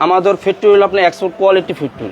আমাদের ফ্যাক্টরি হলো আপনার এক্সপোর্ট কোয়ালিটি ফ্যাক্টরি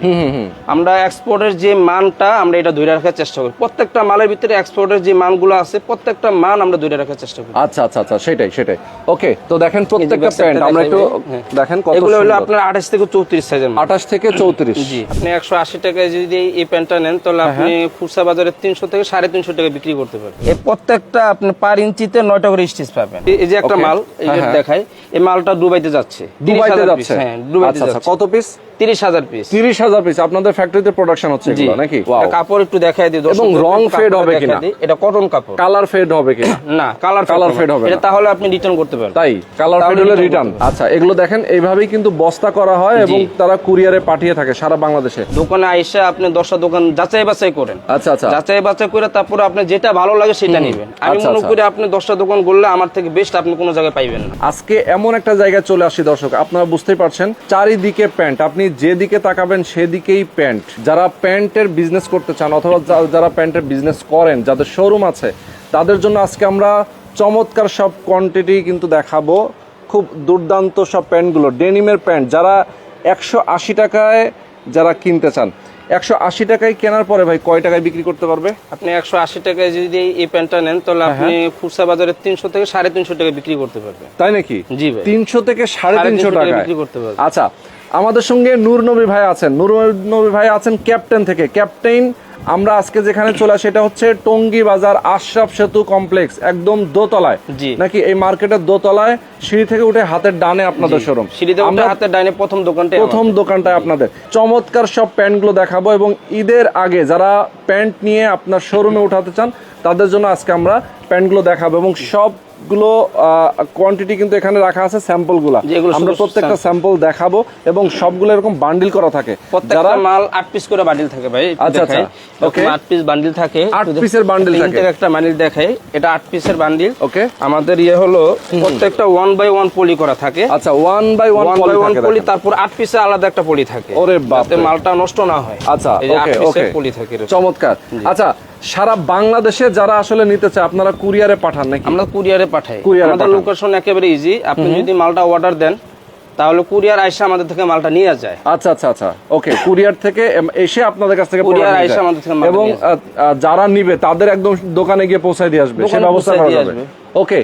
আমরা এক্সপোর্টের যে মানটা আমরা এটা ধরে রাখার চেষ্টা করি। প্রত্যেকটা মালের ভিতরে এক্সপোর্টের যে মানগুলো আছে প্রত্যেকটা মান আমরা ধরে রাখার চেষ্টা করি। আচ্ছা আচ্ছা আচ্ছা সেটাই সেটাই। ওকে তো দেখেন প্রত্যেকটা প্যান্ট আমরা একটু। হ্যাঁ। দেখেন কত এগুলো হলো আপনার আঠাশ থেকে চৌত্রিশ সাইজের মাল। আঠাশ থেকে চৌত্রিশ। জি আপনি একশো আশি টাকায় যদি এই প্যান্টটা নেন তাহলে হ্যাঁ, আপনি খুচরা বাজারে তিনশো থেকে সাড়ে তিনশো টাকা বিক্রি করতে পারবেন। এই প্রত্যেকটা আপনি পার ইঞ্চিতে নয়টা করে স্টিচ পাবেন। এই- যে একটা মাল এই যে হ্যাঁ, হ্যাঁ। দেখাই এই মালটা দুবাইতে যাচ্ছে। দুবাইতে যাচ্ছে। হ্যাঁ দুবাইতে আচ্ছা আচ্ছা কত পিস তিরিশ হাজার পিস তিরিশ হাজার পিস আপনাদের ফ্যাক্টরিতে প্রোডাকশন হচ্ছে এগুলো নাকি? কাপড় একটু দিই এবং রং কাপড়টা হবে কিনা? এটা কটন কাপড়। কালার ফেড হবে কিনা? না কালার Colour fade হবে এটা তাহলে আপনি রিটার্ন করতে পারবেন। তাই? কালার ফেড হলে রিটার্ন আচ্ছা এগুলো দেখেন এইভাবেই কিন্তু বস্তা করা হয় এবং তারা কুরিয়ারে পাঠিয়ে থাকে সারা বাংলাদেশে। দোকানে আইসা আপনি দশটা দোকান যাচাই বাছাই করেন। আচ্ছা আচ্ছা। যাচাই বাছাই করে তারপরে আপনি যেটা ভালো লাগে সেটা নেবেন। আমি আচ্ছা, মনে। করি আপনি দশটা দোকান করলে আমার থেকে বেস্ট আপনি কোনো জায়গায় পাইবেন না। আজকে এমন একটা জায়গায় চলে আসি দর্শক আপনারা বুঝতেই পারছেন চারিদিকে প্যান্ট। আপনি যেদিকে তাকাবেন সেদিকেই প্যান্ট। যারা প্যান্টের বিজনেস করতে চান অথবা যারা প্যান্টের বিজনেস করেন, যাদের শোরুম আছে, তাদের জন্য আজকে আমরা চমৎকার সব কোয়ান্টিটি কিন্তু দেখাবো। খুব দুর্দান্ত সব প্যান্টগুলো। ডেনিমের প্যান্ট। যারা একশো আশি টাকায় যারা কিনতে চান একশো আশি টাকায় কেনার পরে ভাই কয় টাকায় বিক্রি করতে পারবে? আপনি একশো আশি টাকায় যদি এই প্যান্টটা নেন তাহলে হ্যাঁ, আপনি খুচরা বাজারে তিনশো থেকে সাড়ে তিনশো টাকা বিক্রি করতে পারবেন। তাই নাকি? জি ভাই। তিনশো থেকে সাড়ে তিনশো টাকা টাকায় বিক্রি করতে পারবে। আচ্ছা আমাদের সঙ্গে নূর নবী ভাই আছেন। নূর নবী ভাই আছেন ক্যাপ্টেন থেকে। ক্যাপ্টেন আমরা আজকে যেখানে চলে আসি এটা হচ্ছে টঙ্গী বাজার আশরাফ সেতু কমপ্লেক্স একদম দোতলায়। নাকি এই মার্কেটের দোতলায়? সিঁড়ি থেকে উঠে হাতের ডানে আপনাদের শোরুম। আমরা হাতের ডাইনে প্রথম দোকানটা প্রথম দোকানটায় আপনাদের। চমৎকার সব প্যান্টগুলো দেখাবো এবং ঈদের আগে যারা প্যান্ট নিয়ে আপনার শোরুমে উঠাতে চান তাদের জন্য আজকে আমরা প্যান্টগুলো দেখাবো এবং সবগুলো কোয়ান্টিটি কিন্তু এখানে রাখা আছে স্যাম্পলগুলো আমরা প্রত্যেকটা স্যাম্পল দেখাবো এবং সবগুলো এরকম বান্ডিল করা থাকে। প্রত্যেকটা মাল আট পিস করে বান্ডিল থাকে ভাই আচ্ছা, আচ্ছা। Okay. আট পিস বান্ডিল থাকে। আট পিসের bundle একটা থাকে। একটা বান্ডিল দেখাই। এটা আট পিসের বান্ডিল ওকে আমাদের ইয়ে হলো প্রত্যেকটা ওয়ান বাই ওয়ান পলি করা থাকে। আচ্ছা one by one one by one poly তারপর আট পিসে আলাদা একটা পলি থাকে। ওরে। যাতে মালটা নষ্ট না হয়। আচ্ছা ওকে ওকে পলি থাকে চমৎকার। আচ্ছা সারা বাংলাদেশে যারা আসলে নিতে চায় আপনারা কুরিয়ারে পাঠান নাকি? আমরা কুরিয়ারে পাঠাই। আমাদের লোকেশন একেবারে ইজি আপনি যদি মালটা অর্ডার দেন তাহলে কুরিয়ার আইসা আমাদের থেকে মালটা নিয়ে যায়। আচ্ছা আচ্ছা আচ্ছা। ওকে কুরিয়ার থেকে এসে আপনাদের কাছ থেকে কুরিয়ার আইসা আমাদের থেকে মাল এবং যারা নিবে তাদের একদম দোকানে গিয়ে পৌঁছায় দিয়ে আসবে সে ব্যবস্থা করা যাবে। ওকে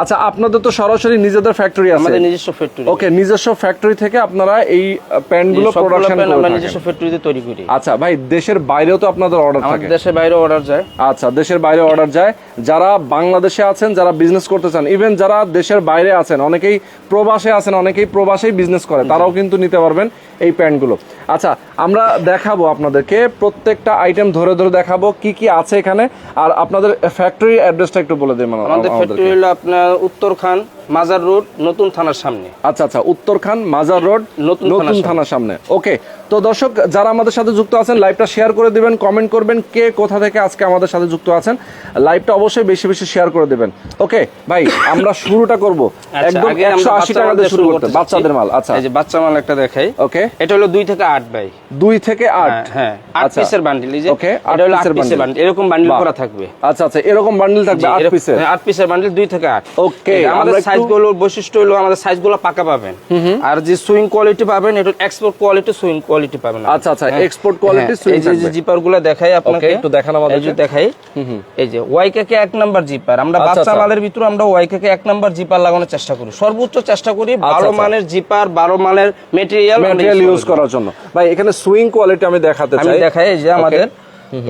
আচ্ছা আপনাদের তো সরাসরি নিজেদের ফ্যাক্টরি আছে। আমাদের নিজস্ব ফ্যাক্টরি ওকে নিজস্ব ফ্যাক্টরি থেকে আপনারা এই প্যান্টগুলো প্রোডাকশন আমরা নিজস্ব ফ্যাক্টরিতে তৈরি করি। আচ্ছা ভাই দেশের বাইরেও তো আপনাদের অর্ডার থাকে। আমাদের দেশের বাইরে অর্ডার যায়। আচ্ছা দেশের বাইরে অর্ডার যায়। যারা বাংলাদেশে আছেন যারা বিজনেস করতে চান ইভেন যারা দেশের বাইরে আছেন অনেকেই প্রবাসে আছেন অনেকেই প্রবাসেই বিজনেস করে তারাও কিন্তু নিতে পারবেন। এই প্যান্টগুলো। আচ্ছা আমরা দেখাবো আপনাদেরকে প্রত্যেকটা আইটেম ধরে ধরে দেখাবো কি কি আছে এখানে। আর আপনাদের ফ্যাক্টরি অ্যাড্রেসটা একটু বলে দেবেন আমাদের আমাদেরকে। ফ্যাক্টরি হলো আপনার উত্তরখান মাজার রোড নতুন থানার সামনে। আচ্ছা আচ্ছা উত্তরখান মাজার রোড নতুন নতুন থানার সামনে। ওকে তো দর্শক যারা আমাদের সাথে যুক্ত আছেন লাইভটা শেয়ার করে দিবেন কমেন্ট করবেন কে কোথা থেকে আজকে আমাদের সাথে যুক্ত আছেন লাইভটা অবশ্যই বেশি বেশি শেয়ার করে দিবেন। ওকে ভাই আমরা শুরুটা করব। আচ্ছা, একদম আগে আমরা একশো আশি বাচ্চা টাকা মাল দিয়ে শুরু করতে বাচ্চাদের মাল আচ্ছা। এই যে বাচ্চা মাল একটা দেখাই। ওকে। এটা হলো দুই থেকে আট ভাই। দুই থেকে আট? হ্যাঁ, হ্যাঁ আট আচ্ছা। পিসের বান্ডিল এই যে আট এটা হলো আট পিসের পিসের বান্ডিল এরকম বান্ডিল করা থাকবে। আচ্ছা আচ্ছা এরকম বান্ডিল থাকবে জি, আট পিসের হ্যাঁ, আট পিসের বান্ডিল দুই থেকে আট। ওকে আমাদের আমরা একটু- সাইজগুলো বৈশিষ্ট্য হলো আমাদের সাইজগুলো পাকা পাবেন। আর যে সুইং কোয়ালিটি পাবেন এটা এক্সপোর্ট কোয়ালিটি সুইং কোয়ালিটি পাবেন আচ্ছা আচ্ছা। এক্সপোর্ট কোয়ালিটি হ্যাঁ, এই যে যে জিপারগুলো দেখাই আপনাকে। একটু দেখান যে দেখাই। এই যে ওয়াইকে এক নাম্বার জিপার আমরা আচ্ছা, বাচ্চা আচ্ছা। মালের ভিতরে আমরা ওয়াইকে এক নাম্বার জিপার লাগানোর চেষ্টা করি। সর্বোচ্চ চেষ্টা করি ভালো আচ্ছা। মানের জিপার ভালো মানের মেটেরিয়াল ম্যাটেরিয়াল ইউজ করার জন্য। ভাই এখানে সুইং কোয়ালিটি আমি দেখাতে আমি দেখাই এই যে আমাদের।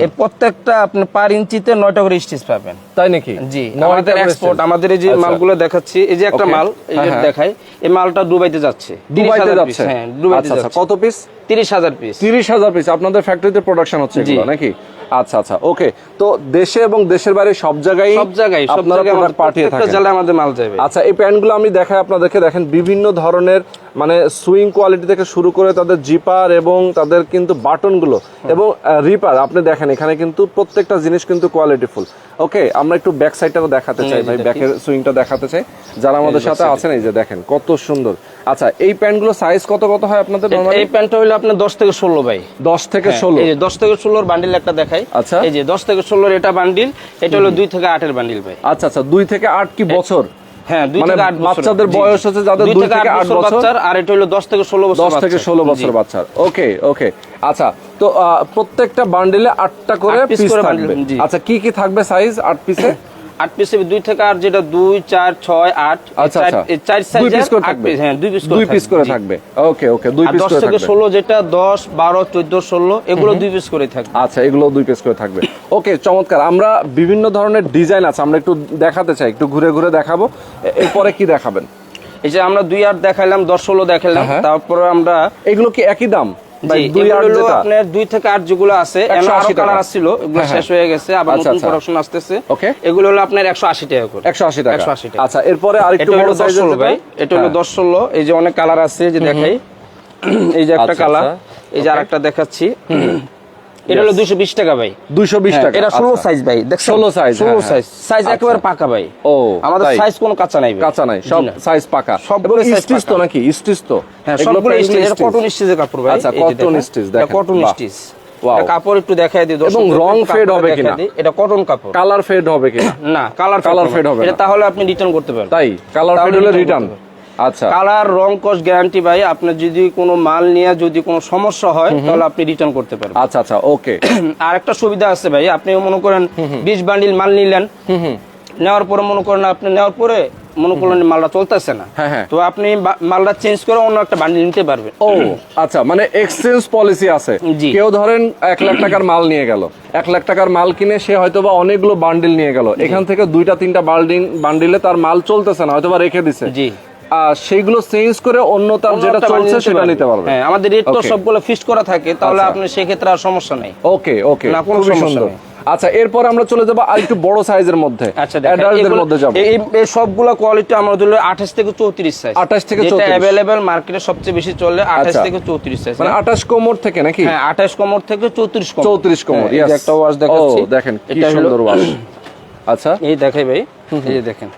এই প্রত্যেকটা আপনি পার ইঞ্চিতে নয়টা করে স্টিচ পাবেন। তাই নাকি? জি আমাদের এক্সপোর্ট আমাদের এই যে আচ্ছা। মালগুলো দেখাচ্ছি এই যে একটা মাল এই যে হ্যাঁ, হ্যাঁ। দেখাই এই মালটা দুবাইতে যাচ্ছে দুবাইতে যাচ্ছে? হ্যাঁ দুবাইতে আচ্ছা আচ্ছা যাচ্ছে। কত পিস তিরিশ হাজার পিস তিরিশ হাজার পিস আপনাদের ফ্যাক্টরিতে প্রোডাকশন হচ্ছে। এগুলো নাকি? আচ্ছা আচ্ছা ওকে তো দেশে এবং দেশের বাইরে সব জায়গায় সব জায়গায় আপনারা প্রোডাক্ট পাঠিয়ে থাকেন। জেলায় আমাদের মাল যাবে। আচ্ছা এই প্যান্টগুলো আমি দেখাই আপনাদেরকে দেখেন বিভিন্ন ধরনের মানে সুইং কোয়ালিটি থেকে শুরু করে তাদের জিপার এবং তাদের কিন্তু বাটনগুলো এবং রিপার আপনি দেখেন এখানে কিন্তু প্রত্যেকটা জিনিস কিন্তু কোয়ালিটিফুল ওকে আমরা একটু ব্যাক সাইডটাও দেখাতে চাই এই যে ভাই ব্যাকের সুইংটা দেখাতে চাই। যারা আমাদের সাথে। আছেন এই যে দেখেন কত সুন্দর। আচ্ছা এই প্যান্টগুলো সাইজ কত কত হয় আপনাদের এই প্যান্টটা হইল আপনার দশ থেকে ষোলো ভাই। দশ থেকে ষোলো। হ্যাঁ, এই যে দশ থেকে ষোলোর বান্ডিল একটা দেখাই। আচ্ছা। এই যে দশ থেকে ষোলোর এটা বান্ডিল এটা হলো দুই থেকে আটের বান্ডিল ভাই। আচ্ছা আচ্ছা দুই থেকে আট কি বছর? হ্যাঁ মানে বাচ্চাদের। বয়স হচ্ছে যাদের থেকে আট বছর আর এটা হলো দশ থেকে ষোলো বছর দশ থেকে বাচ্চার। ষোলো জি। বছর বাচ্চার ওকে ওকে আচ্ছা তো প্রত্যেকটা বান্ডিলে আটটা করে আট পিস থাকবে আচ্ছা কি কি থাকবে সাইজ আট পিসে আট পিসে দুই থেকে আট যেটা দুই চার ছয় আট। আচ্ছা চার- আচ্ছা। দুই পিস করে থাকবে? হ্যাঁ দুই পিস দুই পিস করে থাকবে। ওকে ওকে দুই পিস দশ করে থেকে ষোলো যেটা দশ বারো চোদ্দ ষোলো এগুলো দুই পিস করে থাকবে। আচ্ছা এগুলো দুই পিস করে থাকবে। ওকে চমৎকার। আমরা বিভিন্ন ধরনের ডিজাইন আছে আমরা একটু দেখাতে চাই একটু ঘুরে ঘুরে দেখাবো। এরপরে কি দেখাবেন? এই যে আমরা দুই আট দেখাইলাম দশ ষোলো দেখাইলাম হ্যাঁ। তারপরে আমরা এগুলো কি একই দাম? দুই আপনার থেকে আট যেগুলো আছে এমন 180 টাকা। কালার আসছিল এগুলো হ্যাঁ, শেষ হ্যাঁ। হয়ে গেছে আবার আচ্ছা, নতুন আচ্ছা। প্রোডাকশন আসতেছে. এগুলো হলো আপনার একশো আশি টাকা করে একশো আশি টাকা 180 টাকা। আচ্ছা এরপরে আরেকটু বড় ভাই এটা হলো দশ ষোলো এই যে অনেক কালার আছে যে দেখাই এই যে একটা কালার আচ্ছা। এই যে আরেকটা দেখাচ্ছি এটা হলো দুশো বিশ টাকা ভাই। দুইশো বিশ হ্যাঁ, টাকা। এটা ষোলো আচ্ছা। সাইজ ভাই দেখছেন? 16 size, ষোলো হ্যাঁ, সাইজ সাইজ আচ্ছা। একেবারে পাকা ভাই। ও আমাদের সাইজ কোনো কাঁচা নাই ভাই। কাঁচা নাই সব সাইজ পাকা। সবগুলো স্টিচ তো নাকি? স্টিচ তো। হ্যাঁ সবগুলো স্টিচ এটা? কটন স্টিচের কাপড় ভাই আচ্ছা, দেখেন। Cotton stitch Wow. এটা কাপড় একটু দেখাই দিই এবং রং কাপড় হবে কিনা? এটা কটন কাপড়। কালার ফেড হবে কিনা? না কালার Colour fade হবে এটা তাহলে আপনি রিটার্ন করতে পারেন তাই কালার ফেড হলে রিটার্ন আচ্ছা। কালার রং কস গ্যারান্টি ভাই আপনার যদি কোনো মাল নিয়ে যদি কোনো সমস্যা হয় তাহলে আপনি রিটার্ন করতে পারবেন। আচ্ছা আচ্ছা ওকে। আর একটা সুবিধা আছে ভাই আপনি মনে করেন বিশ বান্ডিল মাল নিলেন নেওয়ার পরে মনে করেন আপনি নেওয়ার পরে মনে করলেন মালটা চলতেছে না। হ্যাঁ, হ্যাঁ। তো আপনি মালটা চেঞ্জ করে অন্য একটা বান্ডিল নিতে পারবেন। ও আচ্ছা মানে এক্সচেঞ্জ পলিসি আছে। কেউ ধরেন এক লাখ টাকার মাল নিয়ে গেল। এক লাখ টাকার মাল কিনে সে হয়তো বা অনেকগুলো বান্ডিল নিয়ে গেল। এখান থেকে দুইটা তিনটা বান্ডিল বান্ডিলে তার মাল চলতেছে না হয়তো বা রেখে দিছে। সেইগুলো চেঞ্জ করে অন্য তার যেটা চলছে সেটা নিতে পারবে। হ্যাঁ আমাদের রেট তো সবগুলো ফিক্সড করা থাকে তাহলে আচ্ছা। আপনি সেক্ষেত্রে আর সমস্যা নেই। ওকে ওকে না, কোনো সমস্যা নেই। আচ্ছা এরপর আমরা চলে যাব আর একটু বড় সাইজের মধ্যে। আচ্ছা অ্যাডাল্টদের মধ্যে যাব। এই সবগুলো কোয়ালিটি আমরা দিল আঠাশ থেকে চৌত্রিশ সাইজ 28 থেকে যেটা 34 অ্যাভেলেবেল মার্কেটে সবচেয়ে বেশি চলে আঠাশ আচ্ছা। থেকে চৌত্রিশ সাইজ মানে আঠাশ কোমর থেকে নাকি? হ্যাঁ আঠাশ কমর থেকে চৌত্রিশ কমর। চৌত্রিশ কোমর হ্যাঁ, এই যে yes. একটা ওয়াশ দেখাচ্ছি। ও, দেখেন কি সুন্দর ওয়াশ আচ্ছা। এই দেখাই ভাই এই দেখেন।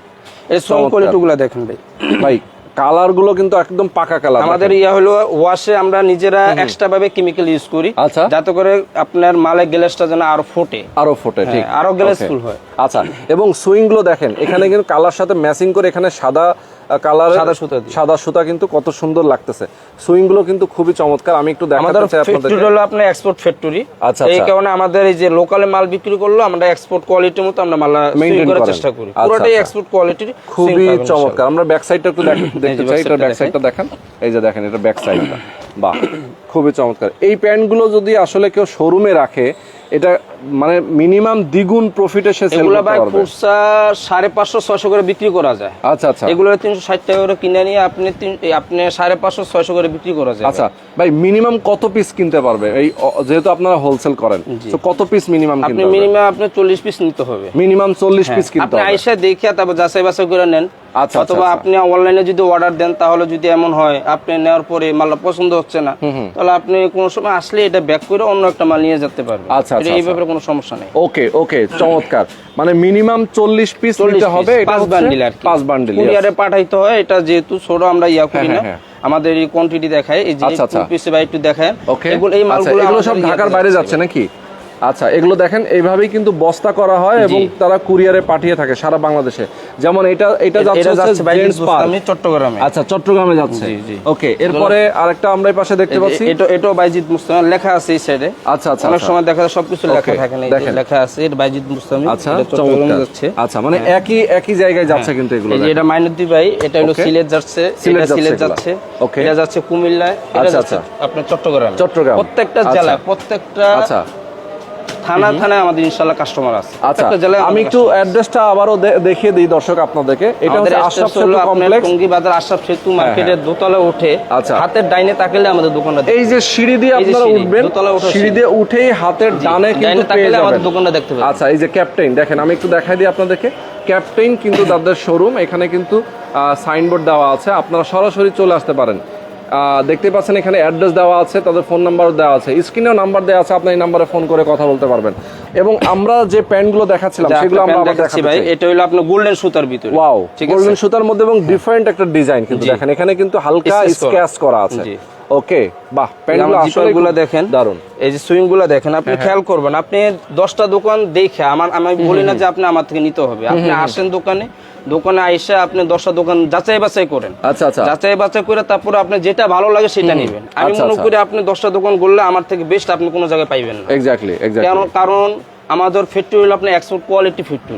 এই সোম কোয়ালিটিগুলো কোয়ালিটি দেখেন ভাই। ভাই কালারগুলো কিন্তু একদম পাকা কালার আমাদের ইয়া হলো ওয়াশে আমরা নিজেরা এক্সট্রা ভাবে কেমিক্যাল ইউজ করি। আচ্ছা। যাতে করে আপনার মালে গ্লাসটা যেন আরও ফোটে। আরও ফোটে ঠিক। হ্যাঁ, আরও গ্লেসফুল Okay. হয়। আচ্ছা এবং সুইংগুলো দেখেন এখানে কিন্তু কালার সাথে ম্যাচিং করে এখানে সাদা কালার সাদা সুতা। সাদা সুতা কিন্তু কত সুন্দর লাগতেছে। সুইংগুলো কিন্তু খুবই চমৎকার। আমি একটু দেখাতে চাই আপনাদের হলো আপনার এক্সপোর্ট ফ্যাক্টরি আচ্ছা, এই আচ্ছা। কারণে আমাদের এই যে লোকালে মাল বিক্রি করল আমরা এক্সপোর্ট কোয়ালিটির মতো আমরা মাল Maintain করার চেষ্টা করি। আচ্ছা, পুরোটাই আচ্ছা। এক্সপোর্ট কোয়ালিটির খুবই চমৎকার। আমরা ব্যাক সাইডটা একটু দেখ- দেখতে চাই। এটা ব্যাক সাইডটা দেখেন। এই যে দেখেন এটা ব্যাক সাইডটা বাহ খুবই চমৎকার। এই প্যান্টগুলো যদি আসলে কেউ শোরুমে রাখে এটা মানে মিনিমাম দ্বিগুণ প্রফিটে সে সেল করতে পারবে। সাড়ে পাঁচশো ছয়শো করে বিক্রি করা যায়। আচ্ছা আচ্ছা। এগুলো তিনশো ষাট টাকা করে কিনে নিয়ে আপনি আপনি সাড়ে পাঁচশো ছয়শো করে বিক্রি করা যায় আচ্ছা ভাই মিনিমাম কত পিস কিনতে পারবে? এই যেহেতু আপনারা হোলসেল করেন তো কত পিস মিনিমাম আপনি কিনতে পারবে? মিনিমাম আপনি চল্লিশ পিস নিতে হবে। মিনিমাম চল্লিশ পিস কিনতে হবে। আপনি আইসা দেখে তারপর যাচাই বাছাই করে নেন। আচ্ছা, অথবা আচ্ছা। আপনি অনলাইনে যদি অর্ডার দেন তাহলে যদি এমন হয় আপনি নেওয়ার পরে মাল পছন্দ হচ্ছে না তাহলে আপনি কোনো সময় আসলে এটা ব্যাক করে অন্য একটা মাল নিয়ে যেতে পারবেন। আচ্ছা, আচ্ছা, এই আচ্ছা। ব্যাপারে কোনো সমস্যা নেই। ওকে ওকে চমৎকার। মানে মিনিমাম চল্লিশ পিস 40 নিতে হবে এটা পাঁচ বান্ডিল আর পাঁচ বান্ডিল কুরিয়ারে পাঠাইতে হয় এটা যেহেতু ছোট আমরা ইয়া করি হ্যাঁ, না। হ্যাঁ, আমাদের এই কোয়ান্টিটি দেখায় এই যে আচ্ছা, আচ্ছা। পিসে বা একটু দেখায়। ওকে। এগুলো এই মালগুলো এগুলো সব ঢাকার বাইরে যাচ্ছে নাকি? আচ্ছা এগুলো দেখেন এইভাবেই কিন্তু বস্তা করা হয় এবং তারা কুরিয়ারে পাঠিয়ে থাকে সারা বাংলাদেশে। যেমন এটা এটা যাচ্ছে চট্টগ্রামে। আচ্ছা চট্টগ্রামে যাচ্ছে। জি, জি। ওকে এরপরে আরেকটা আমরা এই পাশে দেখতে পাচ্ছি। এটা এটাও বাইজিদ মুস্তামি লেখা আছে এই সাইডে আচ্ছা আচ্ছা অনেক আচ্ছা। সময় দেখা যায় সবকিছু লেখা থাকে না। লেখা আছে এটা বাইজিদ মুস্তামি আচ্ছা চট্টগ্রামে যাচ্ছে। আচ্ছা মানে একই একই জায়গায় যাচ্ছে কিন্তু এগুলো এই যে এটা মাইনুদ্দি ভাই এটা হলো সিলেট যাচ্ছে সিলেট সিলেট যাচ্ছে। Okay. এটা যাচ্ছে কুমিল্লায় এটা আচ্ছা, যাচ্ছে আপনার চট্টগ্রাম। চট্টগ্রাম। প্রত্যেকটা আচ্ছা। জেলায় প্রত্যেকটা আচ্ছা। থানা থানায় আমাদের ইনশাআল্লাহ কাস্টমার আছে। আচ্ছা আমি একটু অ্যাড্রেসটা আবারও দেখিয়ে দিই দর্শক আপনাদেরকে। এটা হচ্ছে আশরাফ সেতু কমপ্লেক্স টঙ্গী বাজার আশরাফ সেতু মার্কেটের দোতলা উঠে আচ্ছা। হাতের ডাইনে তাকালে আমাদের দোকানটা এই যে সিঁড়ি দিয়ে আপনারা উঠবেন সিঁড়ি। দিয়ে উঠেই হাতের ডানে কিন্তু পেয়ে তাকালে যাবেন। আমাদের দোকানটা দেখতে পাবেন। আচ্ছা এই যে ক্যাপ্টেন দেখেন আমি একটু দেখাই দিই আপনাদেরকে। ক্যাপ্টেন কিন্তু তাদের শোরুম এখানে কিন্তু সাইনবোর্ড দেওয়া আছে। আপনারা সরাসরি চলে আসতে পারেন। দেখতে পাচ্ছেন এখানে অ্যাড্রেস দেওয়া আছে তাদের ফোন নাম্বারও দেওয়া আছে। স্ক্রিনেও নাম্বার দেওয়া আছে আপনি এই নাম্বারে ফোন করে কথা বলতে পারবেন। এবং আমরা যে প্যান্টগুলো দেখাচ্ছিলাম সেগুলো আমরা দেখাচ্ছি ভাই এটা হলো আপনার গোল্ডেন সুতার ভিতরে। ওয়াও গোল্ডেন সুতার মধ্যে এবং ডিফারেন্ট একটা ডিজাইন কিন্তু দেখেন এখানে কিন্তু হালকা Sketch করা। স্কেচ করা আছে। ওকে বাহ প্যান্টগুলো আসলে জিপারগুলো দেখেন দারুণ এই যে সুইংগুলো দেখেন আপনি হ্যাঁ, খেয়াল করবেন আপনি দশটা দোকান দেখে আমার আমি বলি না যে আপনি আমার থেকে নিতে হবে আপনি আসেন দোকানে দোকানে আইসা আপনি দশটা দোকান যাচাই বাছাই করেন। আচ্ছা আচ্ছা। যাচাই বাছাই করে তারপরে আপনি যেটা ভালো লাগে সেটা নেবেন। আমি আচ্ছা, মনে আচ্ছা। করি আপনি দশটা দোকান করলে আমার থেকে বেস্ট আপনি কোনো জায়গায় পাইবেন না। এক্স্যাক্টলি এক্স্যাক্টলি কারণ আমাদের ফ্যাক্টরি হলো আপনার এক্সপোর্ট কোয়ালিটি ফ্যাক্টরি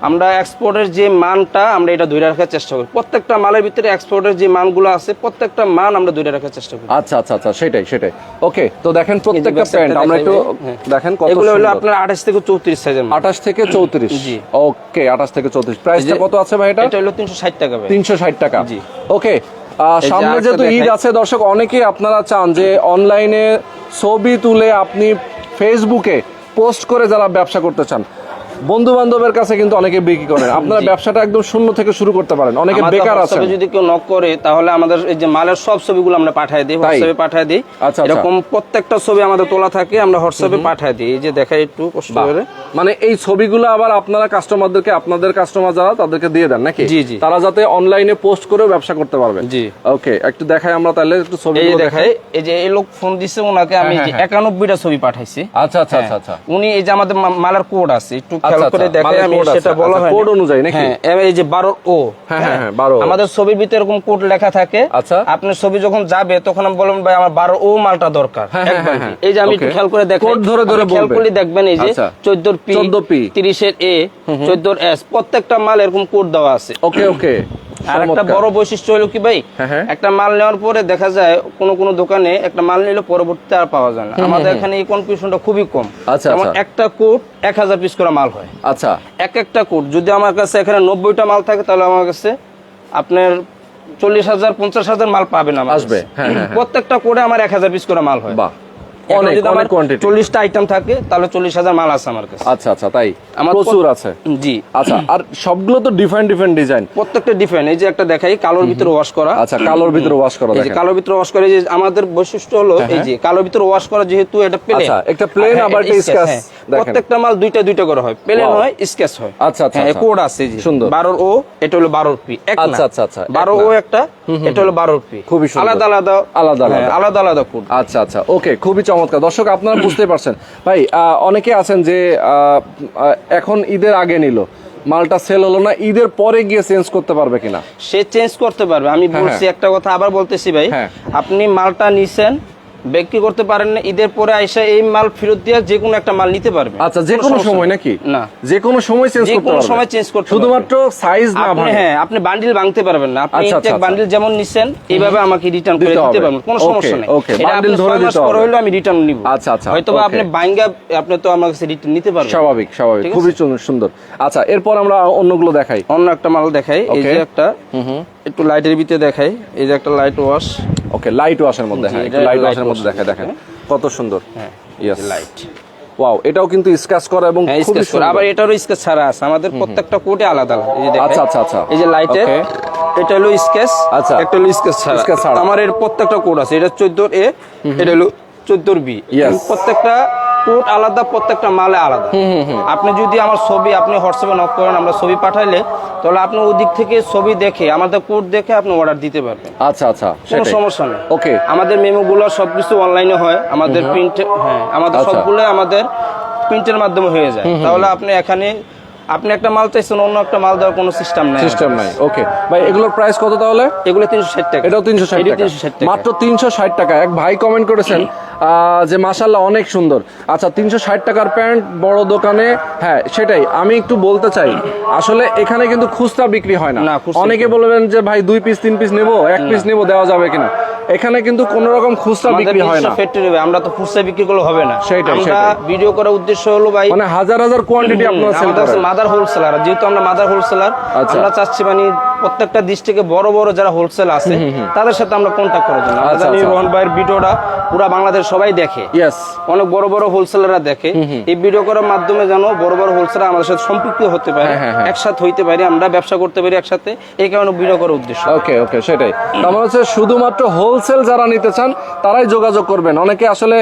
আমরা এক্সপোর্টের যে মানটা আমরা এটা ধরে রাখার চেষ্টা করি। প্রত্যেকটা মালের ভিতরে এক্সপোর্টের যে মানগুলো আছে প্রত্যেকটা মান আমরা ধরে রাখার চেষ্টা করি। আচ্ছা আচ্ছা আচ্ছা সেটাই সেটাই। ওকে তো দেখেন প্রত্যেকটা প্যান্ট আমরা একটু। হ্যাঁ। দেখেন কত এগুলো হলো আপনার আঠাশ থেকে চৌত্রিশ সাইজের মাল। আঠাশ থেকে চৌত্রিশ। জি। ওকে আঠাশ থেকে চৌত্রিশ। প্রাইসটা যে- কত আছে ভাই এটা? এটা হলো তিনশো ষাট টাকা ভাই। তিনশো ষাট টাকা। জি। ওকে সামনে যেহেতু ঈদ আছে দর্শক অনেকেই আপনারা চান যে অনলাইনে ছবি তুলে আপনি ফেসবুকে পোস্ট করে যারা ব্যবসা করতে চান। বন্ধু বান্ধবের কাছে কিন্তু অনেকে বিক্রি করেন আপনারা ব্যবসাটা একদম শূন্য থেকে শুরু করতে পারেন। অনেকে বেকার হোয়াটসঅ্যাপে যদি কেউ নক করে তাহলে আমাদের এই যে মালের সব ছবিগুলো আমরা পাঠিয়ে দিই হোয়াটসঅ্যাপে পাঠিয়ে দিই। আচ্ছা, আচ্ছা। এরকম প্রত্যেকটা ছবি আমাদের তোলা থাকে আমরা হোয়াটসঅ্যাপে পাঠিয়ে দিই। এই যে দেখাই একটু কষ্ট করে। মানে এই ছবিগুলো আবার আপনারা কাস্টমারদেরকে আপনাদের কাস্টমার যারা তাদেরকে দিয়ে দেন নাকি? জি, জি। তারা যাতে অনলাইনে পোস্ট করেও ব্যবসা করতে পারবে জি। ওকে একটু দেখাই আমরা তাহলে একটু ছবি দেখাই এই যে এই লোক ফোন দিছে ওনাকে আমি হ্যাঁ, যে হ্যাঁ। একানব্বইটা ছবি পাঠাইছি। আচ্ছা আচ্ছা আচ্ছা আচ্ছা। উনি এই যে আমাদের মালের কোড আছে একটু খেয়াল আচ্ছা, করে আচ্ছা, আমি সেটা বলা আচ্ছা, হয় কোড অনুযায়ী নাকি? হ্যাঁ এই যে বারো ও হ্যাঁ, হ্যাঁ, হ্যাঁ, 12 আমাদের ছবির ভিতরে এরকম কোড লেখা থাকে। আচ্ছা। আপনার ছবি যখন যাবে তখন আমি বললাম ভাই আমার বারো ও মালটা দরকার। হ্যাঁ, হ্যাঁ। হ্যাঁ, এই যে আমি একটু খেয়াল করে দেখেন কোড ধরে ধরে আপনি খেয়াল করে দেখবেন এই যে আচ্ছা। চোদ্দোর পি 14 P তিরিশের এ চোদ্দোর এস প্রত্যেকটা মাল এরকম কোড দেওয়া আছে। ওকে ওকে আর একটা বড় বৈশিষ্ট্য হলো কি ভাই? হ্যাঁ, হ্যাঁ। একটা মাল নেওয়ার পরে দেখা যায় কোন কোন দোকানে একটা মাল নিলে পরবর্তীতে আর পাওয়া যায় না। আমাদের এখানে এই কনফিউশনটা খুবই কম। আচ্ছা, যেমন আচ্ছা। একটা কোট এক হাজার পিস করে মাল হয়। আচ্ছা। এক একটা কোট যদি আমার কাছে এখানে নব্বইটা মাল থাকে তাহলে আমার কাছে আপনার চল্লিশ হাজার পঞ্চাশ হাজার মাল পাবেন আমার আসবে। হ্যাঁ। প্রত্যেকটা কোটে আমার এক হাজার পিস করে মাল হয়। বাহ। অনেক অনেক কোয়ান্টিটি চল্লিশটা আইটেম থাকে তাহলে চল্লিশ হাজার মাল আছে আমার কাছে। আচ্ছা আচ্ছা তাই? আমার প্রচুর আছে। জি। আচ্ছা আর সবগুলো তো ডিফারেন্ট ডিফারেন্ট ডিজাইন প্রত্যেকটা ডিফারেন্ট এই যে একটা দেখাই কালোর ভিতরে ওয়াশ করা। আচ্ছা কালোর ভিতরে ওয়াশ করা এই যে কালোর ভিতরে ওয়াশ করে যে আমাদের বৈশিষ্ট্য হলো এই যে কালোর ভিতরে ওয়াশ করা যেহেতু এটা প্লেন আচ্ছা, একটা plain আবার একটা sketch, প্রত্যেকটা মাল দুইটা দুইটা করে হয়। প্লেন হয় স্কেচ হয়। আচ্ছা, আচ্ছা, হ্যাঁ। কোড আছে জি সুন্দর। বারোর ও এটা হলো বারোর পি এক আচ্ছা, আচ্ছা, আচ্ছা, এক বারো না। ও একটা এটা হলো বারোর পি খুবই আলাদা আলাদা। আলাদা হ্যাঁ, আলাদা। আলাদা আলাদা কোড আচ্ছা আচ্ছা ওকে খুবই চমৎকার দর্শক আপনারা বুঝতে পারছেন। ভাই আহ, অনেকে আছেন যে এখন ঈদের আগে নিল। মালটা সেল হলো না ঈদের পরে গিয়ে চেঞ্জ করতে পারবে কিনা? সে চেঞ্জ করতে পারবে। আমি হ্যাঁ, বলছি একটা কথা আবার বলতেছি ভাই। হ্যাঁ। আপনি মালটা নিছেন বিক্রি করতে পারেন না ঈদের পরে আইসা এই মাল ফেরত দিয়ে যে কোনো একটা মাল নিতে পারবে আচ্ছা যে কোনো সময় নাকি? না। যে কোনো সময় চেঞ্জ যে করতে কোনো পারবে সময় চেঞ্জ করতে। শুধুমাত্র সাইজ না আপনি ভাঙে। হ্যাঁ আপনি বান্ডিল ভাঙতে পারবেন না। আপনি আচ্ছা, ইনটেক আচ্ছা, বান্ডিল যেমন নিছেন এইভাবে আমাকে রিটার্ন করে দিতে পারবেন। কোনো সমস্যা নেই। bundle আপনি ধরে দিতে হবে। হইল আমি রিটার্ন নিব। আচ্ছা, আচ্ছা, হয়তো আপনি বাইঙ্গা আপনি তো আমার কাছে রিটার্ন নিতে পারবেন। স্বাভাবিক স্বাভাবিক। খুবই সুন্দর- আচ্ছা এরপর আমরা অন্যগুলো দেখাই। অন্য একটা মাল দেখাই। এই. যে একটা একটু লাইটের ভিতরে দেখাই। এই যে একটা লাইট ওয়াশ ওকে লাইট ওয়াশের মধ্যে হ্যাঁ একটু লাইট ওয়াশের মধ্যে দেখা দেখেন। কত সুন্দর। হ্যাঁ ইয়েস লাইট ওয়াও এটাও কিন্তু স্কেচ করা এবং খুব খুবই স্কেচ করে। সুন্দর। আবার এটারও স্কেচ ছাড়া আছে। আমাদের প্রত্যেকটা কোটে আলাদা আলাদা। এই যে দেখেন। আচ্ছা, আচ্ছা, আচ্ছা। এই যে লাইটের. এটা হলো স্কেচ আচ্ছা। একটা হলো স্কেচ ছাড়া। আমার এর প্রত্যেকটা কোড আছে। এটা 14 এ এটা হলো 14 বি। ইয়েস প্রত্যেকটা কোড আলাদা প্রত্যেকটা মালে আলাদা। আপনি যদি আমার ছবি আপনি হোয়াটসঅ্যাপে নক করেন আমরা ছবি পাঠাইলে তাহলে আপনি ওদিক থেকে ছবি দেখে আমাদের কোট দেখে আপনি অর্ডার দিতে পারবেন। আচ্ছা আচ্ছা কোনো সমস্যা নেই। ওকে। আমাদের মেমোগুলো সবকিছু অনলাইনে হয়। আমাদের প্রিন্ট হ্যাঁ আমাদের আচ্ছা। সবগুলো আমাদের প্রিন্টের মাধ্যমে হয়ে যায়। তাহলে আপনি এখানে আপনি একটা মাল চাইছেন অন্য একটা মাল দেওয়ার কোনো সিস্টেম নেই। সিস্টেম নাই ওকে ভাই এগুলোর প্রাইস কত তাহলে? এগুলো তিনশো ষাট টাকা। এটাও তিনশো ষাট টাকা। 360 টাকা। মাত্র তিনশো ষাট টাকা। এক ভাই কমেন্ট করেছেন যে মাসাল্লাহ অনেক সুন্দর। আচ্ছা তিনশো ষাট টাকার প্যান্ট বড় দোকানে হ্যাঁ সেটাই। আমি একটু বলতে চাই আসলে এখানে কিন্তু খুচরা বিক্রি হয় না। অনেকে বলবেন যে ভাই দুই পিস তিন পিস নেব? এক পিস নেব দেওয়া যাবে কিনা? এখানে কিন্তু কোন রকম খুচরা বিক্রি হয় না। ফ্যাক্টরি আমরা তো খুচরা বিক্রি করলে হবে না। সেটাই আমরা ভিডিও করার উদ্দেশ্য হলো ভাই মানে হাজার হাজার কোয়ান্টিটি আপনারা সেল করেন। মাদার হোলসেলার যেহেতু আমরা মাদার হোলসেলার আচ্ছা। আমরা চাচ্ছি মানে প্রত্যেকটা ডিস্ট্রিক্টে বড় বড় যারা হোলসেল আছে তাদের সাথে আমরা কন্ট্যাক্ট করার জন্য আমরা জানি আচ্ছা। রোহন ভাইয়ের ভিডিওটা পুরা বাংলাদেশ সবাই দেখে। ইয়েস অনেক বড় বড় হোলসেলাররা দেখে। এই ভিডিও করার মাধ্যমে যেন বড় বড় হোলসেলার আমাদের সাথে সম্পৃক্ত হতে পারে হ্যাঁ, হ্যাঁ, হ্যাঁ। একসাথে হইতে পারি আমরা ব্যবসা করতে পারি একসাথে এই কারণে ভিডিও করার উদ্দেশ্য। ওকে ওকে সেটাই। তার মানে হচ্ছে শুধুমাত্র হোলসেল যারা নিতে চান তারাই যোগাযোগ করবেন। অনেকে আসলে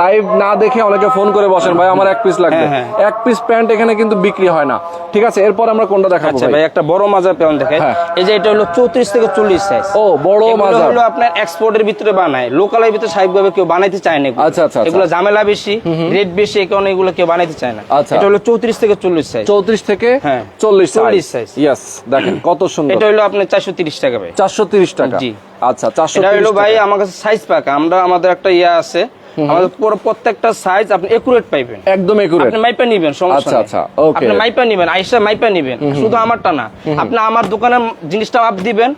লাইভ না দেখে অনেকে ফোন করে বসেন ভাই আমার এক পিস লাগবে। এক পিস প্যান্ট এখানে কিন্তু বিক্রি হয় না। ঠিক আছে এরপর আমরা কোনটা দেখাবো আচ্ছা ভাই? একটা বড় মাজার প্যান্ট দেখাই। এই যে এটা হলো চৌত্রিশ থেকে চল্লিশ সাইজ ও বড় মাজার। হলো আপনার এক্সপোর্টের ভিতরে বানায়। লোকালের ভিতরে স্বাভাবিকভাবে কেউ বানাইতে চায় না আচ্ছা, আচ্ছা, আচ্ছা। এগুলো ঝামেলা বেশি রেট বেশি এই কারণে এগুলো কেউ বানাইতে চায় না। আচ্ছা। এটা হলো চৌত্রিশ থেকে চল্লিশ সাইজ চৌত্রিশ থেকে হ্যাঁ। চল্লিশ 40 size। ইয়েস দেখেন কত সুন্দর। এটা হলো আপনার চারশো তিরিশ টাকা ভাই। চারশো তিরিশ টাকা। জি। আচ্ছা চারশো এটা হলো ভাই আমার কাছে সাইজ পাকা। আমরা আমাদের একটা ইয়া আছে। আমাদের পুরো প্রত্যেকটা সাইজ আপনি একুরেট পাইবেন। একদম একুরেট আপনি মাইপা নিবেন সমস্যা আচ্ছা, আচ্ছা, okay. আপনি মাইপা নিবেন আইসা মাইপা নিবেন শুধু আমারটা না। আপনি আমার দোকানের জিনিসটা মাপ দিবেন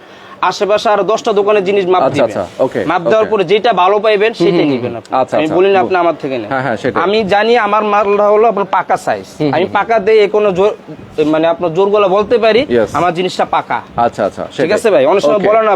আশেপাশে আর দশটা দোকানের জিনিস মাপ আচ্ছা, দিবেন। আচ্ছা, মাপ দেওয়ার পরে যেটা ভালো পাইবেন সেটাই নিবেন আপনি। আচ্ছা, আমি বলি না আপনি আমার থেকে নেন। হ্যাঁ, হ্যাঁ, আমি জানি আমার মালটা হলো আপনার পাকা সাইজ আমি পাকা দিয়ে কোনো জোর মানে আপনার জোর গলা বলতে পারি আমার জিনিসটা পাকা। আচ্ছা আচ্ছা ঠিক আছে ভাই? অনেক সময় বলে না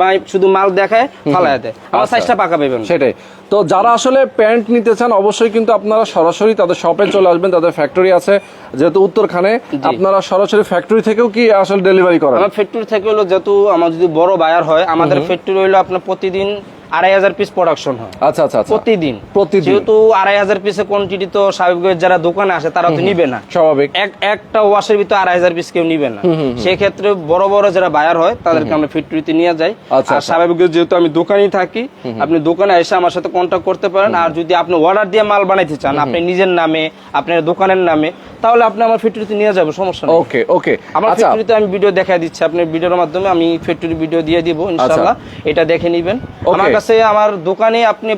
ভাই শুধু মাল দেখায় ফালায় দেয়। আমার। সাইজটা পাকা পাইবেন। সেটাই। তো যারা আসলে প্যান্ট নিতে চান অবশ্যই কিন্তু আপনারা সরাসরি তাদের শপে চলে আসবেন তাদের ফ্যাক্টরি আছে যেহেতু উত্তরখানে। আপনারা সরাসরি ফ্যাক্টরি থেকেও কি আসলে ডেলিভারি করেন? আমার ফ্যাক্টরি থেকে হলো যেহেতু আমার যদি বড় বায়ার হয় আমাদের ফ্যাক্টরি হলো আপনার প্রতিদিন আড়াই হাজার পিস প্রোডাকশন হয়। আচ্ছা আচ্ছা আচ্ছা। প্রতিদিন। প্রতিদিন। যেহেতু আড়াই হাজার পিসের কোয়ান্টিটি তো স্বাভাবিকভাবে যারা দোকানে আসে তারা তো নিবে না। স্বাভাবিক। এক একটা ওয়াশের ভিতরে আড়াই হাজার পিস কেউ নিবে না। সেক্ষেত্রে বড় বড় যারা বায়ার হয় তাদেরকে আমরা ফ্যাক্টরিতে নিয়ে যাই। আচ্ছা, আর আচ্ছা। স্বাভাবিকভাবে যেহেতু আমি দোকানেই থাকি আপনি দোকানে এসে আমার সাথে কন্ট্যাক্ট করতে পারেন। আর যদি আপনি অর্ডার দিয়ে মাল বানাইতে চান আপনি নিজের নামে আপনার দোকানের নামে তাহলে আপনি আমার ফ্যাক্টরিতে নিয়ে যাবেন সমস্যা নেই। ওকে ওকে। আমার ফ্যাক্টরিতে আমি ভিডিও দেখাই দিচ্ছি। আপনার ভিডিওর মাধ্যমে আমি ফ্যাক্টরি ভিডিও দিয়ে দিব ইনশাআল্লাহ। এটা দেখে নেবেন। আমার কাছে আমার দোকানে আপনি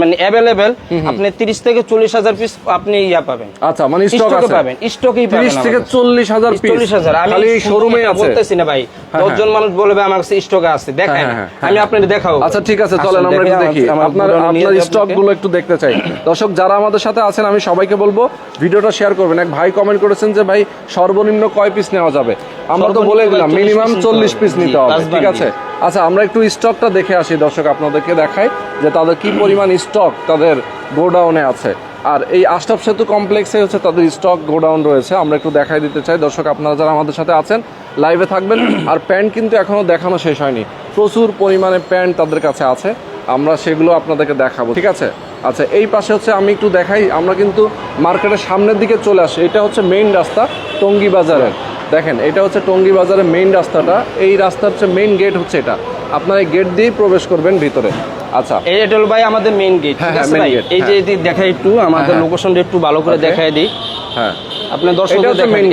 মানে অ্যাভেলেবেল আপনি 30 থেকে 40 হাজার পিস আপনি ইয়া পাবেন। আচ্ছা মানে স্টক আছে। পাবেন স্টকেই পাবেন 30 থেকে 40 হাজার পিস 40 হাজার আমি খালি শোরুমে আছে। বলতেছি না ভাই দশজন মানুষ বলবে আমার কাছে স্টকে আছে। দেখেন হ্যাঁ, হ্যাঁ, হ্যাঁ, আমি আপনাদের দেখাবো। আচ্ছা ঠিক আছে চলেন আমরা একটু দেখি। আপনার আপনার স্টকগুলো একটু দেখতে চাই। দর্শক যারা আমাদের সাথে আছেন আমি সবাইকে বলব ভিডিওটা শেয়ার করবেন। এক ভাই কমেন্ট করেছেন যে ভাই সর্বনিম্ন কয় পিস নেওয়া যাবে? আমরা তো বলে দিলাম মিনিমাম piece নিতে চল্লিশ হবে। পিস নিতে হবে। ঠিক আছে? আচ্ছা আমরা একটু স্টকটা দেখে আসি, দর্শক আপনাদেরকে দেখাই যে তাদের কি পরিমাণ স্টক তাদের গোডাউনে আছে। আর এই আশরাফ সেতু কমপ্লেক্সে হচ্ছে তাদের স্টক গোডাউন রয়েছে। আমরা একটু দেখাই দিতে চাই। দর্শক আপনারা যারা আমাদের সাথে আছেন লাইভে থাকবেন। আর প্যান্ট কিন্তু এখনও দেখানো শেষ হয়নি। প্রচুর পরিমাণে প্যান্ট তাদের কাছে আছে। আমরা সেগুলো আপনাদেরকে দেখাবো ঠিক আছে? আচ্ছা এই পাশে হচ্ছে আমি একটু দেখাই। আমরা কিন্তু মার্কেটের সামনের দিকে চলে আসি। এটা হচ্ছে মেইন রাস্তা টঙ্গী বাজারের। দেখেন এটা হচ্ছে টঙ্গী বাজারের মেইন রাস্তাটা। এই রাস্তার হচ্ছে মেইন গেট হচ্ছে এটা। আপনারা এই গেট দিয়েই প্রবেশ করবেন ভিতরে। আচ্ছা। এই এটা হলো ভাই আমাদের মেইন গেট হ্যাঁ, ঠিক হ্যাঁ, আছে ভাই? এই যে হ্যাঁ। দেখাই একটু আমাদের। লোকেশনটা একটু ভালো করে. দেখাই দিই। হ্যাঁ। আপনার।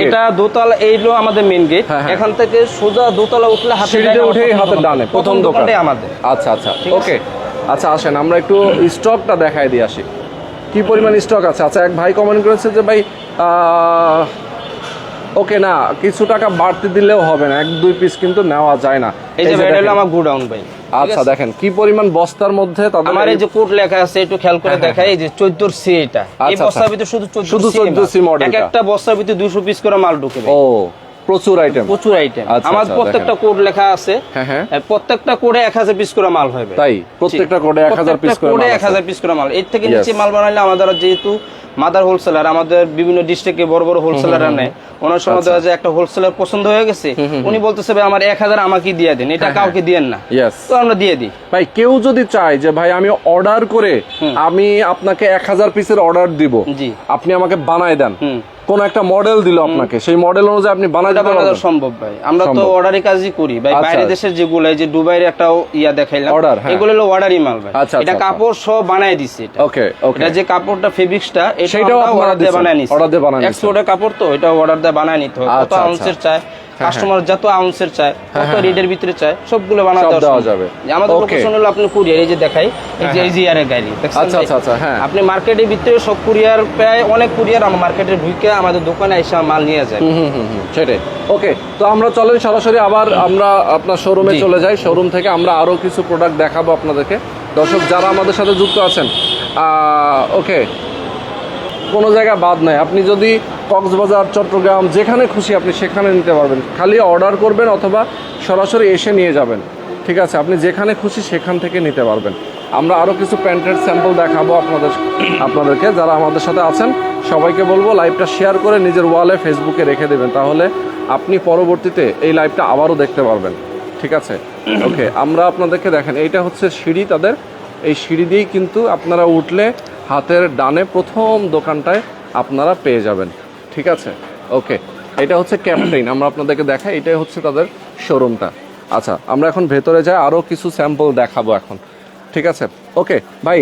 এটা দোতলা এইলো আমাদের মেইন গেট। এখান থেকে সোজা দোতলা উঠলে হাতে সিঁড়িতে ডানে প্রথম দোকানটাই আমাদের। আচ্ছা আচ্ছা ওকে আচ্ছা আসেন আমরা একটু স্টকটা দেখাই দিয়ে আসি। কি পরিমাণ স্টক আছে? আচ্ছা এক ভাই কমেন্ট করেছে যে ভাই ওকে না কিছু টাকা বাড়তি দিলেও হবে না এক দুই পিস কিন্তু নেওয়া যায় না। এই যে ভাই হলো আমার গোডাউন ভাই আচ্ছা দেখেন কি পরিমাণ বস্তার মধ্যে তাদের আমার এই যে কোট লেখা আছে একটু খেয়াল করে দেখাই এই যে 14 সি এটা। এই আচ্ছা, বস্তার আচ্ছা। ভিতরে শুধু 14 শুধু 14 সি model এক একটা বস্তার ভিতরে 200 পিস করে মাল ঢুকে। ও প্রচুর আইটেম প্রচুর আইটেম আচ্ছা, আমার আচ্ছা, প্রত্যেকটা কোড লেখা আছে। হ্যাঁ, হ্যাঁ। প্রত্যেকটা কোডে 1000 পিস করে মাল হবে তাই? প্রত্যেকটা কোডে এ 1000 পিস করে আছে। 1000 পিস করে মাল। এর থেকে নিচে মাল বানাইলে আমাদের যেহেতু মাদার হোলসেলার আমাদের বিভিন্ন ডিস্ট্রিক্টে বড় বড় হোলসেলাররা নেয়। ওনার সময় আচ্ছা। দেখা যায় একটা হোলসেলার পছন্দ হয়ে গেছে উনি বলতেছে ভাই আমার 1000 আমাকে দিয়ে দেন। এটা হ্যাঁ, কাউকে দিয়েন না। তো আমরা দিয়ে দিই। ভাই কেউ যদি চায় যে ভাই আমি অর্ডার করে আমি আপনাকে এক হাজার পিসের অর্ডার দিব। জি। আপনি আমাকে বানায় দেন। কোন একটা মডেল দিল আপনাকে। সেই মডেল অনুযায়ী আপনি এটা বানানো পারবেন। সম্ভব ভাই। আমরা তো অর্ডারই অর্ডারি কাজই করি। ভাই আচ্ছা। বাইরে দেশের যেগুলো এই যে দুবাইয়ের একটা ইয়া দেখাইলাম অর্ডার হ্যাঁ। এগুলো হলো অর্ডারই মাল ভাই। আচ্ছা, এটা আচ্ছা, কাপড় সব বানায় দিছে এটা। ওকে ওকে এটা যে কাপড়টা ফেব্রিক্সটা এটা সেটাও অর্ডার দিয়ে বানায় নিছি। অর্ডার দিয়ে বানায় নিছি এক্সপোর্টের কাপড় তো এটা অর্ডার দিয়ে বানায় নিতে হয় কত। আউন্সের চায় কাস্টমার যত আউন্সের চায় কত রেডের ভিতরে চায় সবগুলো বানাতে দেওয়া যাবে। আমাদের লোকেশন হলো আপনি কুরিয়ার এই যে দেখাই এই যে এই যে গাড়ি আচ্ছা, আচ্ছা, আচ্ছা, হ্যাঁ। আপনি মার্কেটের ভিতরে সব কুরিয়ার প্রায় অনেক কুরিয়ার আমার মার্কেটে ঢুকে আমাদের দোকানে এসে মাল নিয়ে যায়। হুম হুম হুম সেটাই। ওকে তো আমরা চলেন সরাসরি আবার আমরা আপনার শোরুমে। চলে যাই। শোরুম থেকে আমরা আরও কিছু প্রোডাক্ট দেখাবো আপনাদেরকে। দর্শক যারা আমাদের সাথে যুক্ত আছেন ওকে কোনো জায়গা বাদ নাই। আপনি যদি কক্সবাজার, চট্টগ্রাম, যেখানে খুশি আপনি সেখানে নিতে পারবেন। খালি অর্ডার করবেন অথবা সরাসরি এসে নিয়ে যাবেন। ঠিক আছে? আপনি যেখানে খুশি সেখান থেকে নিতে পারবেন। আমরা আরও কিছু প্যান্টের স্যাম্পল দেখাবো আপনাদের, আপনাদেরকে। যারা আমাদের সাথে আছেন, সবাইকে বলব লাইভটা শেয়ার করে নিজের ওয়ালে ফেসবুকে রেখে দেবেন। তাহলে আপনি পরবর্তীতে এই লাইভটা আবারও দেখতে পারবেন। ঠিক আছে? ওকে, আমরা আপনাদেরকে দেখেন, এইটা হচ্ছে সিঁড়ি তাদের। এই সিঁড়ি দিয়েই কিন্তু আপনারা উঠলে হাতের ডানে প্রথম দোকানটায় আপনারা পেয়ে যাবেন। ঠিক আছে? ওকে এটা হচ্ছে ক্যাপ্টেন আমরা আপনাদেরকে দেখাই এটাই হচ্ছে তাদের শোরুমটা আচ্ছা আমরা এখন ভেতরে যাই আরও কিছু স্যাম্পল দেখাবো এখন। ঠিক আছে? ওকে ভাই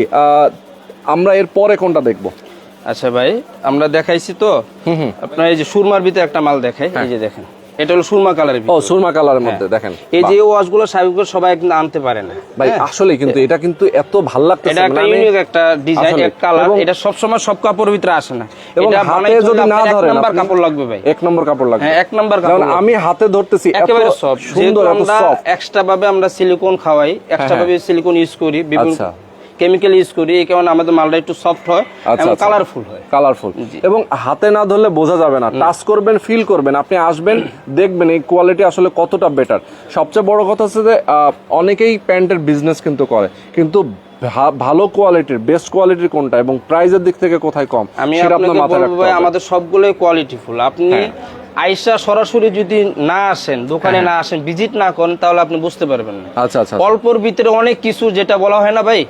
আমরা এর পরে কোনটা দেখব? আচ্ছা ভাই আমরা দেখাইছি তো। হুম হুম। আপনার এই যে সুরমার ভিতরে একটা মাল দেখাই এই যে দেখেন। এটা হলো সুরমা কালারের ও সুরমা কালারের মধ্যে দেখেন। এই যে ওয়াশগুলো স্বাভাবিক সবাই কিন্তু আনতে পারে না। ভাই হ্যাঁ? আসলে কিন্তু এটা কিন্তু এত ভালো লাগতেছে এটা একটা মানে ইউনিক একটা ডিজাইন এক কালার এটা সব সময় সব কাপড়ের ভিতরে আসে না। এবং হাতে যদি না আপনার এক নাম্বার কাপড় লাগবে ভাই। এক নম্বর কাপড় লাগবে। হ্যাঁ এক নাম্বার কাপড় আমি হাতে ধরতেছি একেবারে সফট সুন্দর এত সফট এক্সট্রা ভাবে আমরা সিলিকন খাওয়াই এক্সট্রা ভাবে সিলিকন ইউজ করি বিভিন্ন। কেমিক্যাল ইউজ করি এই কারণে আমাদের মালটা একটু সফট হয় আচ্ছা, এবং আচ্ছা। কালারফুল হয়। কালারফুল এবং হাতে না ধরলে বোঝা যাবে না। টাচ করবেন ফিল করবেন আপনি আসবেন দেখবেন এই কোয়ালিটি আসলে কতটা বেটার সবচেয়ে বড় কথা হচ্ছে যে অনেকেই প্যান্টের বিজনেস কিন্তু করে কিন্তু ভালো কোয়ালিটির বেস্ট কোয়ালিটির কোনটা এবং প্রাইজের দিক থেকে কোথায় কম আমি আপনাকে মাথায় বলব আমাদের সবগুলোই কোয়ালিটিফুল আপনি হ্যাঁ। আইসা সরাসরি যদি না আসেন দোকানে না আসেন ভিজিট না করেন তাহলে আপনি বুঝতে পারবেন না। আচ্ছা আচ্ছা। অল্পর ভিতরে অনেক কিছু যেটা বলা হয় না ভাই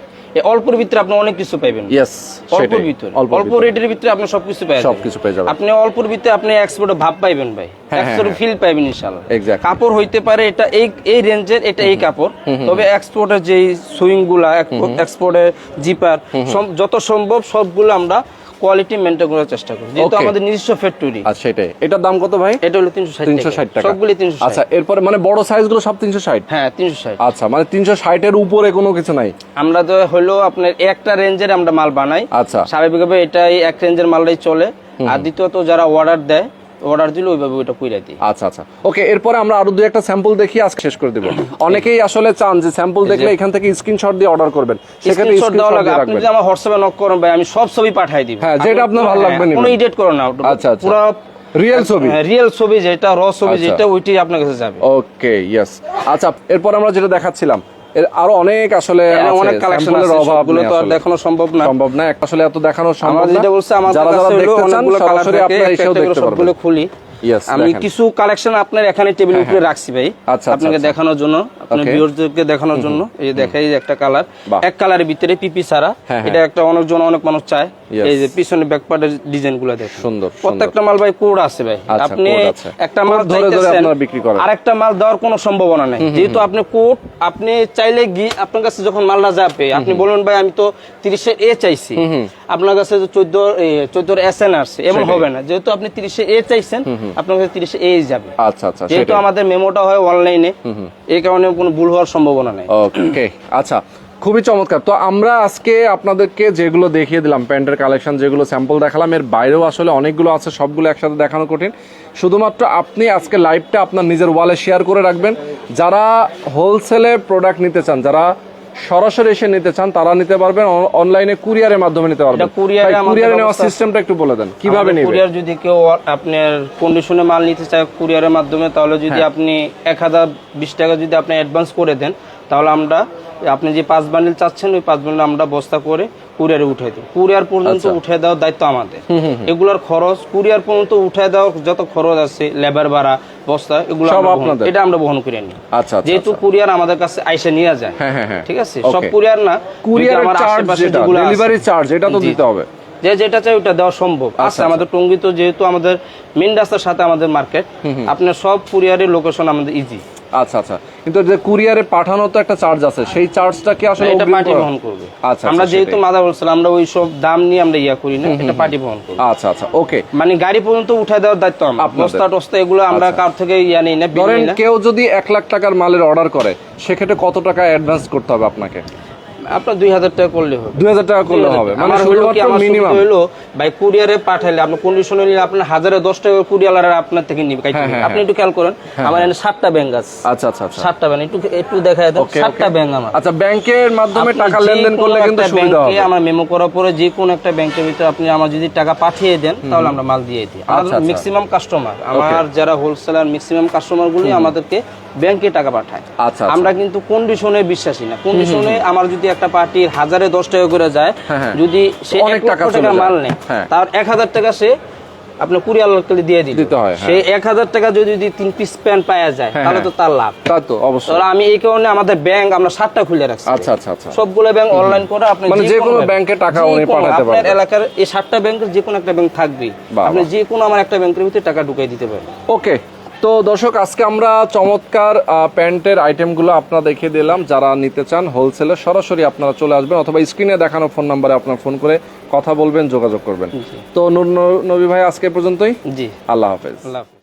অল্পর ভিতরে আপনি অনেক কিছু পাবেন ইয়েস অল্প ভিতরে। অল্প অল্প রেটের ভিতরে আপনি সবকিছু পাবেন সবকিছু পেয়ে যাবেন। আপনি অল্পর ভিতরে আপনি এক্সপোর্ট ভাব পাইবেন ভাই। হ্যাঁ, এক্সপোর্ট ফিল পাইবেন ইনশাআল্লাহ। কাপড় হইতে পারে এটা এই এই রেঞ্জের এটা এই কাপড়। তবে এক্সপোর্টের যে সুইংগুলা এক্সপোর্টের জিপার যত সম্ভব সবগুলো আমরা কোয়ালিটি মেনটেন করার চেষ্টা করি। যেহেতু আমাদের নিজস্ব ফ্যাক্টরি আচ্ছা সেটাই এটার দাম কত ভাই? এটা হলো তিনশো ষাট তিনশো ষাট টাকা। সবগুলি তিনশো আচ্ছা এরপরে মানে বড় সাইজগুলো সব তিনশো ষাট? হ্যাঁ তিনশো ষাট। আচ্ছা মানে তিনশো ষাটের উপরে কোনো কিছু নাই? আমরা তো হলো আপনার একটা রেঞ্জের আমরা মাল বানাই। আচ্ছা। স্বাভাবিকভাবে এটাই এক রেঞ্জের মালটাই চলে। আর দ্বিতীয়ত যারা অর্ডার দেয় অর্ডার দিলে ওইভাবে ওইটা কইরা দিই। আচ্ছা আচ্ছা। ওকে এরপরে আমরা আরও দুই একটা স্যাম্পল দেখি আজকে শেষ করে দিব। অনেকেই আসলে চান যে স্যাম্পল দেখলে এখান থেকে স্ক্রিনশট দিয়ে অর্ডার করবেন। সেক্ষেত্রে স্ক্রিনশট দেওয়া লাগে আপনি যদি আমার হোয়াটসঅ্যাপে নক করেন ভাই আমি সব ছবি পাঠাই দিব। হ্যাঁ, যেটা আপনার ভালো লাগবে নিবেন। কোনো এডিট করো না। আচ্ছা, আচ্ছা। পুরো রিয়েল ছবি? রিয়েল ছবি যেটা র ছবি আচ্ছা। যেটা ওইটাই আপনার কাছে যাবে। ওকে ইয়েস আচ্ছা এরপর আমরা যেটা দেখাচ্ছিলাম এর আরও অনেক আসলে এখানে অনেক কালেকশন আছে অভাব সবগুলো তো আর দেখানো সম্ভব না। সম্ভব না আসলে এত দেখানো সম্ভব না। যেটা বলছি আমাদের যারা যারা দেখতে চান সরাসরি আপনারা এসেও দেখতে সবগুলো পারবেন। খুলি। আমি কিছু কালেকশন আপনার এখানে টেবিল উপরে রাখছি ভাই। আচ্ছা, আপনাকে আচ্ছা। দেখানোর জন্য। আপনার ভিউয়ারদেরকে দেখানোর জন্য। এই দেখাই একটা কালার। এক কালারের ভিতরে পিপি ছাড়া। হ্যাঁ, হ্যাঁ। এটা একটা অনেক জন অনেক মানুষ চায়। এই যে পিছনে ব্যাক পার্টের ডিজাইনগুলো সুন্দর, প্রত্যেকটা মাল ভাই কোড আছে ভাই। আচ্ছা, আপনি একটা মাল ধরে ধরে আপনারা বিক্রি করেন। আরেকটা মাল দেওয়ার কোনো সম্ভাবনা নেই। যেহেতু আপনি কোড আপনি চাইলে গিয়ে আপনার কাছে যখন মালটা যাবে আপনি বলবেন ভাই আমি তো তিরিশে এ চাইছি। আপনার কাছে চোদ্দ চোদ্দোর এস এন আসছে এমন হবে না। যেহেতু আপনি তিরিশে এ চাইছেন আপনার কাছে তিরিশে এ যাবে। আচ্ছা আচ্ছা যেহেতু। আমাদের মেমোটা হয় অনলাইনে এই কারণে কোনো ভুল হওয়ার সম্ভাবনা নেই। ওকে আচ্ছা খুবই চমৎকার। তো আমরা আজকে আপনাদেরকে যেগুলো দেখিয়ে দিলাম, প্যান্টের কালেকশন, যেগুলো স্যাম্পল দেখালাম, এর বাইরেও আসলে অনেকগুলো আছে, সবগুলো একসাথে দেখানো কঠিন। শুধুমাত্র আপনি আজকে লাইভটা আপনার নিজের ওয়ালে শেয়ার করে রাখবেন। যারা হোলসেলে প্রোডাক্ট নিতে চান, যারা সরাসরি এসে নিতে চান তারা নিতে পারবেন অনলাইনে কুরিয়ারের মাধ্যমে নিতে পারবেন কুরিয়ারে নেওয়ার সিস্টেমটা একটু বলে দেন কীভাবে নেবেন কুরিয়ার যদি কেউ আপনার কন্ডিশনে মাল নিতে চায় কুরিয়ারের মাধ্যমে তাহলে যদি হ্যাঁ। আপনি এক হাজার বিশ টাকা যদি আপনি অ্যাডভান্স করে দেন তাহলে আমরা আপনি যে পাঁচ বান্ডিল চাচ্ছেন ওই পাঁচ বান্ডিল আমরা বস্তা করে কুরিয়ারে উঠে দিই। কুরিয়ার পর্যন্ত আচ্ছা। উঠে দেওয়ার দায়িত্ব আমাদের। এগুলোর খরচ কুরিয়ার পর্যন্ত উঠে দেওয়ার যত খরচ আছে লেবার ভাড়া বস্তা এগুলো এটা আমরা বহন করে নিই। আচ্ছা আচ্ছা যেহেতু কুরিয়ার আমাদের কাছে আইসে নিয়ে যায়। হ্যাঁ, হ্যাঁ, হ্যাঁ। ঠিক আছে? সব কুরিয়ার না কুরিয়ার আমার চার্জ আশেপাশে যেগুলো ডেলিভারি চার্জ এটা তো দিতে হবে। যে যেটা চাই ওটা দেওয়া সম্ভব। আছে আচ্ছা। আমাদের টঙ্গী তো যেহেতু আমাদের মেন রাস্তার সাথে আমাদের মার্কেট আপনার সব কুরিয়ারের লোকেশন আমাদের ইজি আচ্ছা আচ্ছা। কিন্তু যে কুরিয়ারে পাঠানো তো একটা চার্জ আছে। সেই চার্জটা কি আসলে এটা পার্টি বহন করবে। আচ্ছা আমরা আচ্ছা, যেহেতু সেটাই। মাদা বলছিলাম আমরা ওই সব দাম নিয়ে আমরা ইয়া করি না এটা পার্টি বহন করবে। আচ্ছা আচ্ছা ওকে মানে গাড়ি পর্যন্ত উঠায় দেওয়ার দায়িত্ব আমার। বস্তা টস্তা এগুলো আমরা কার থেকে ইয়া নেই না ধরেন কেউ যদি এক লাখ টাকার মালের অর্ডার করে সেক্ষেত্রে কত টাকা অ্যাডভান্স করতে হবে আপনাকে? আপনার দুই হাজার টাকা করলে হবে। দুই হাজার টাকা করলে হবে মানে শুধুমাত্র মিনিমাম হলো ভাই কুরিয়ারে পাঠাইলে আপনার কন্ডিশন নিলে আপনার হাজারে দশ টাকা আপনার থেকে নিবে হ্যাঁ। হ্যাঁ, আপনি একটু খেয়াল করেন আমার এখানে সাতটা ব্যাংক আছে। আচ্ছা আচ্ছা আচ্ছা। সাতটা ব্যাংক একটু একটু দেখায় দেন সাতটা ব্যাংক আমার। আচ্ছা ব্যাংকের মাধ্যমে টাকা লেনদেন করলে কিন্তু সুবিধা হবে। আমরা মেমো করার পরে যে কোনো একটা ব্যাংকের ভিতরে আপনি আমার যদি টাকা পাঠিয়ে দেন তাহলে আমরা মাল দিয়ে দিই। আচ্ছা, আচ্ছা। ম্যাক্সিমাম কাস্টমার আমার যারা হোলসেলার ম্যাক্সিমাম কাস্টমার গুলি আমাদেরকে ব্যাংকে টাকা পাঠায়। আচ্ছা, আচ্ছা। আমরা কিন্তু কন্ডিশনে বিশ্বাসী না। কন্ডিশনে আমার যদি একটা পার্টির হাজারে দশ টাকা করে যায় হ্যাঁ, হ্যাঁ। যদি সে অনেক এক টাকা। মাল নেয় হ্যাঁ। তার এক হাজার টাকা সে আপনার দিয়ে দিল। সে এক হাজার টাকা যদি যদি তিন পিস প্যান্ট পাওয়া যায় তাহলে তো তার লাভ। তা তো অবশ্যই। তাহলে আমি এই কারণে আমাদের ব্যাংক আমরা সাতটা খুলে রাখছি। আচ্ছা আচ্ছা আচ্ছা। সবগুলো ব্যাংক অনলাইন করে আপনি মানে যে কোনো ব্যাংকে টাকা উনি পাঠাতে আপনার এলাকার এই সাতটা ব্যাংকের যে কোনো একটা ব্যাংক থাকবে আপনি। যে কোনো আমার একটা ব্যাংকের ভিতরে টাকা ঢুকাই দিতে পারেন। ওকে তো দর্শক আজকে আমরা চমৎকার প্যান্টের আইটেমগুলো আপনারা দেখিয়ে দিলাম। যারা নিতে চান হোলসেলে সরাসরি আপনারা চলে আসবেন অথবা স্ক্রিনে দেখানো ফোন নাম্বারে আপনার ফোন করে কথা বলবেন যোগাযোগ করবেন। তো নবী ভাই আজকে পর্যন্তই। জি। আল্লাহ হাফেজ। আল্লাহ।